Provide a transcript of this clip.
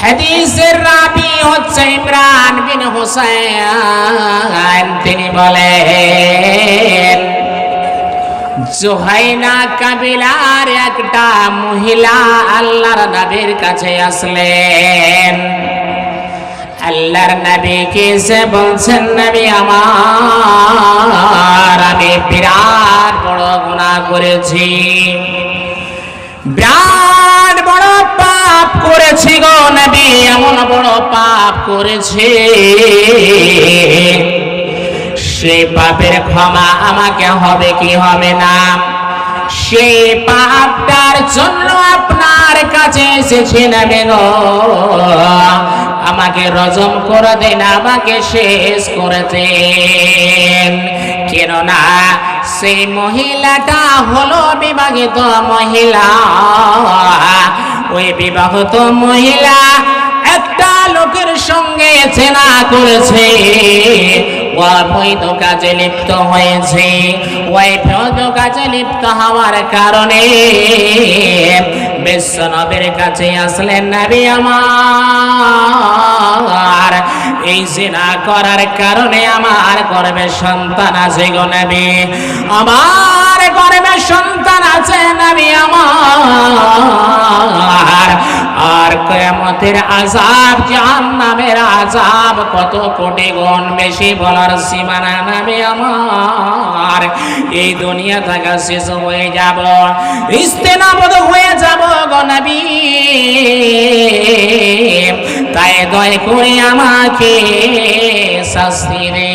হাদিসের রাবি হচ্ছে ইমরান বিন হুসাইন। তিনি বলেন, জোহাইনা কাবিলার একটা মহিলা আল্লাহর নবীর কাছে আসলেন। আল্লাহর নবীকে সে বলছেন, নবী আমার, আমি বিরাট বড় গুণা করেছি। বিরাট করেছি গো নবী, এমন বড় পাপ করেছি। সেই পাপের ক্ষমা আমাকে হবে কি হবে না? সেই পাপটার জন্য আপনার কাছে এসেছি নেবে গো? আমাকে রজম করে দেন, আমাকে শেষ করে দেন। কেননা সেই মহিলাটা হলো বিবাহিত মহিলা। ওই বিবাহত মহিলা একটা লোকের সঙ্গে চেনা করেছে। অবৈধ কাজে লিপ্ত হয়েছে। অবৈধ কাজে লিপ্ত হওয়ার কারণে বিশ্বনবের কাছে আসলেন, নবী আমার, এই জিনা করার কারণে আমার গর্বে সন্তান আছে গো নবী। আমার গর্বে সন্তান আছে, নবী আমার। কেমতের আজাব জাহান্নামের আজাব কত কোটি গুণ বেশি বলার সীমানা নামে আমার। এই দুনিয়া থাকা শেষ হয়ে যাব ইস্তেনাবদ হয়ে যাব গনবী তাই দয় করে আমাকে শাস্তি দে।